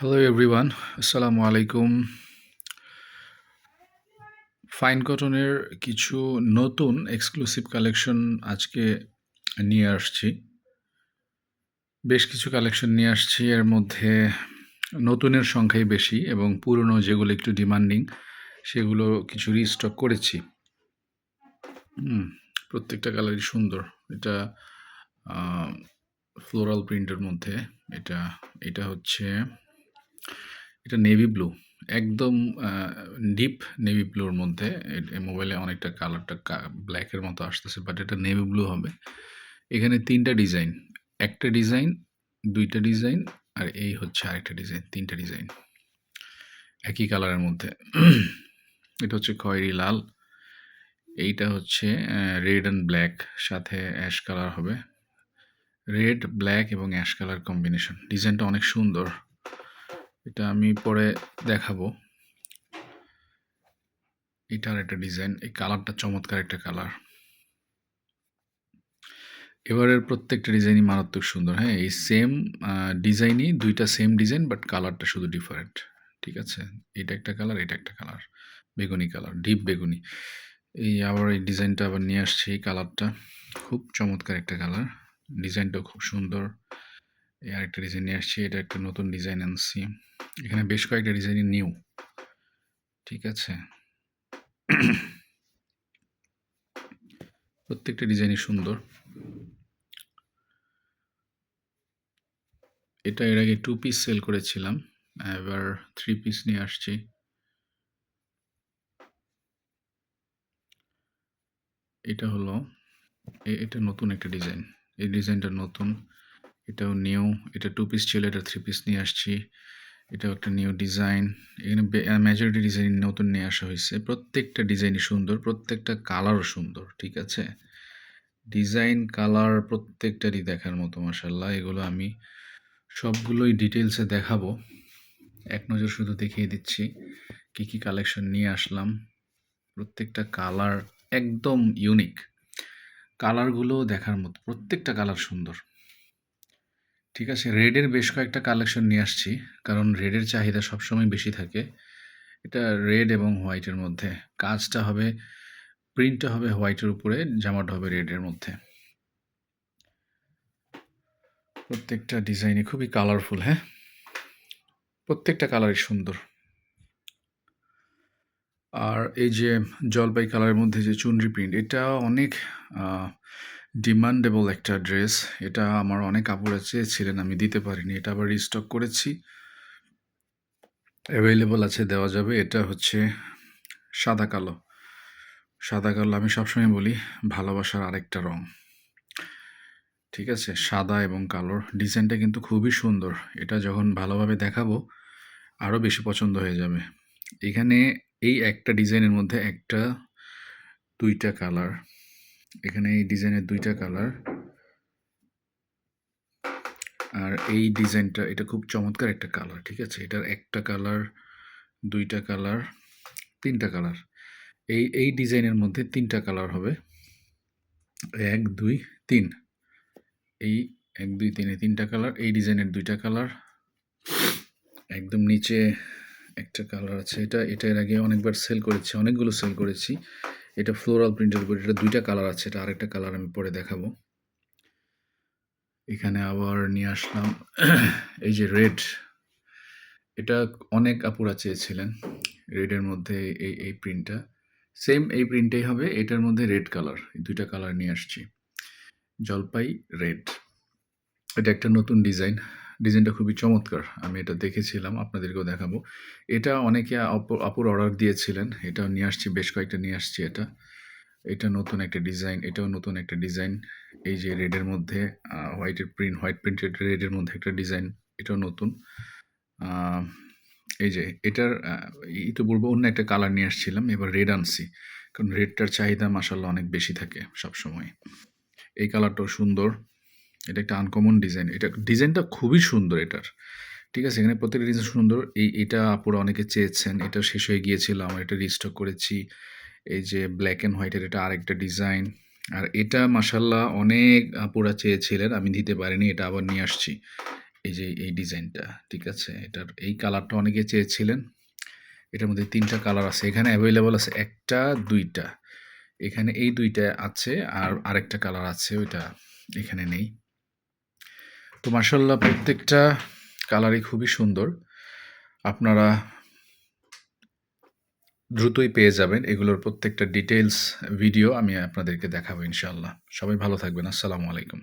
Hello everyone আসসালামু আলাইকুম fine কটনের কিছু নতুন এক্সক্লুসিভ কালেকশন আজকে নিয়ে আসছি। বেশ কিছু কালেকশন নিয়ে আসছি। এর মধ্যে নতুনের সংখ্যাই বেশি এবং পুরনো যেগুলো একটু ডিমান্ডিং সেগুলো কিছু রিস্টক করেছি। প্রত্যেকটা কালারই সুন্দর। এটা ফ্লোরাল প্রিন্টের মধ্যে। এটা এটা হচ্ছে এটা নেভি ব্লু একদম ডিপ নেভি ব্লুর মধ্যে মোবাইলে অনেকটা কালারটা ব্ল্যাকের মতো আসতেছে বাট এটা নেভি ব্লু হবে। এখানে তিনটা ডিজাইন একটা ডিজাইন দুইটা ডিজাইন আর এই হচ্ছে আরেকটা ডিজাইন তিনটা ডিজাইন একই কালারের মধ্যে। এটা হচ্ছে খয়েরি লাল, এইটা হচ্ছে রেড অ্যান্ড ব্ল্যাক সাথে অ্যাশ কালার হবে। রেড ব্ল্যাক এবং অ্যাশ কালার কম্বিনেশন ডিজাইনটা অনেক সুন্দর। এটা আমি পরে দেখাবো। এটার একটা ডিজাইন, এই কালারটা চমৎকার একটা কালার। এবারের প্রত্যেকটা ডিজাইনই মারাত্মক সুন্দর হ্যাঁ? এই সেম ডিজাইনই দুইটা সেম ডিজাইন বাট কালারটা শুধু ডিফারেন্ট ঠিক আছে? এটা একটা কালার, এটা একটা কালার, বেগুনি কালার ডিপ বেগুনি। এই আবার এই ডিজাইনটা আবার নিয়ে আসছে, এই কালারটা। খুব চমৎকার একটা কালার, ডিজাইনটাও খুব সুন্দর। এই আরেকটা ডিজাইন নিয়ে আসছি, এটা একটা নতুন ডিজাইন আনছি। এখানে বেশ কয়েকটা ডিজাইন নিউ ঠিক আছে? প্রত্যেকটা ডিজাইনই সুন্দর। এটা এর আগে টু পিস সেল করেছিলাম, এবার থ্রি পিস নিয়ে আসছি। এটা হলো এটা নতুন একটা ডিজাইন এই ডিজাইনটা নতুন। এটাও নিউ এটা টু পিস ছিল, এটা থ্রি পিস নিয়ে আসছি, এটাও একটা নিউ ডিজাইন এখানে মেজরিটি ডিজাইন নতুন নিয়ে আসা হয়েছে, প্রত্যেকটা ডিজাইনই সুন্দর, প্রত্যেকটা কালারও সুন্দর, ঠিক আছে? ডিজাইন কালার প্রত্যেকটারই দেখার মতো মাসাল্লাহ এগুলো আমি সবগুলোই ডিটেলসে দেখাবো, এক নজর শুধু দেখিয়ে দিচ্ছি, কি কি কালেকশন নিয়ে আসলাম, প্রত্যেকটা কালার একদম ইউনিক কালারগুলো দেখার মতো, প্রত্যেকটা কালার সুন্দর। ঠিক আছে রেডের বেশ কয়েকটা কালেকশন নিয়ে আসছি, কারণ রেডের চাহিদা সবসময় বেশি থাকে। এটা রেড এবং হোয়াইটের মধ্যে। কাজটা হবে প্রিন্টটা হবে হোয়াইটের উপরে, জামাটা হবে রেডের মধ্যে। প্রত্যেকটা ডিজাইনই খুবই কালারফুল হ্যাঁ? প্রত্যেকটা কালারই সুন্দর। আর এই যে জলপাই কালারের মধ্যে যে চুনরি প্রিন্ট এটা অনেক ডিমান্ডেবল একটা ড্রেস এটা আমার অনেক কাপড় চেয়েছিলেন আমি দিতে পারিনি, এটা আবার রিস্টক করেছি। অ্যাভেলেবল আছে, দেওয়া যাবে, এটা হচ্ছে সাদা কালো। সাদা কালো আমি সবসময় বলি, ভালোবাসার আরেকটা রং। ঠিক আছে, সাদা এবং কালোর ডিজাইনটা কিন্তু খুবই সুন্দর, এটা যখন ভালোভাবে দেখাবো আরও বেশি পছন্দ হয়ে যাবে। এখানে এই একটা ডিজাইনের মধ্যে একটা দুইটা কালার এখানে এই ডিজাইনের দুইটা কালার। আর এই ডিজাইনটা, এটা খুব চমৎকার একটা কালার, ঠিক আছে? এটার একটা কালার, দুইটা কালার, তিনটা কালার। এই এই ডিজাইনের মধ্যে তিনটা কালার হবে। এক, দুই, তিন। এই এক, দুই, তিনে তিনটা কালার, এই ডিজাইনের দুইটা কালার। একদম নিচে একটা কালার আছে। এটা এটা এর আগে অনেকবার সেল করেছি, অনেকগুলো সেল করেছি। এটা ফ্লোরাল প্রিন্টের উপর, এটা দুইটা কালার আছে, এটা আরেকটা কালার আমি পরে দেখাবো। এখানে আবার নিয়ে আসলাম, এই যে রেড এটা অনেক আপুরা চেয়েছিলেন রেডের মধ্যে এই এই প্রিন্টটা সেম এই প্রিন্টেই হবে, এটার মধ্যে রেড কালার এই দুইটা কালার নিয়ে আসছি। জলপাই রেড এটা একটা নতুন ডিজাইন ডিজাইনটা খুবই চমৎকার, আমি এটা দেখেছিলাম, আপনাদেরকেও দেখাবো। এটা অনেকে অপ- আপুর অর্ডার দিয়েছিলেন এটাও নিয়ে আসছি, বেশ কয়েকটা নিয়ে আসছি এটা। এটা নতুন একটা ডিজাইন, এটাও নতুন একটা ডিজাইন, এই যে রেডের মধ্যে হোয়াইটের প্রিন্ট হোয়াইট প্রিন্টেড রেডের মধ্যে একটা ডিজাইন, এটাও নতুন। এই যে এটার ইতিপূর্বে অন্য একটা কালার নিয়ে আসছিলাম, এবার রেড আনছি, কারণ রেডটার চাহিদা মাসাল্লাহ অনেক বেশি থাকে সব সময় এই কালারটাও সুন্দর। এটা একটা আনকমন ডিজাইন এটা ডিজাইনটা খুবই সুন্দর এটার। ঠিক আছে, এখানে প্রত্যেকটা ডিজাইন সুন্দর। এই, এটা আপুরা অনেকে চেয়েছেন, এটা শেষ হয়ে গিয়েছিল, আমার এটা রিস্টক করেছি। এই যে ব্ল্যাক অ্যান্ড হোয়াইটের এটা আরেকটা ডিজাইন আর এটা মাসাল্লাহ অনেক আপুরা চেয়েছিলেন, আমি দিতে পারিনি, এটা আবার নিয়ে আসছি। এই যে এই ডিজাইনটা ঠিক আছে, এটার, এই কালারটা অনেকে চেয়েছিলেন। এটার মধ্যে তিনটা কালার আছে, এখানে অ্যাভেলেবল আছে একটা, দুইটা। এখানে এই দুইটা আছে, আর আরেকটা কালার আছে, ওইটা এখানে নেই। তো মাসাল্লাহ প্রত্যেকটা কালারই খুবই সুন্দর। আপনারা দ্রুতই পেয়ে যাবেন এগুলোর প্রত্যেকটা ডিটেলস ভিডিও আমি আপনাদেরকে দেখাবো ইনশাল্লাহ সবাই ভালো থাকবেন। আসসালামু আলাইকুম।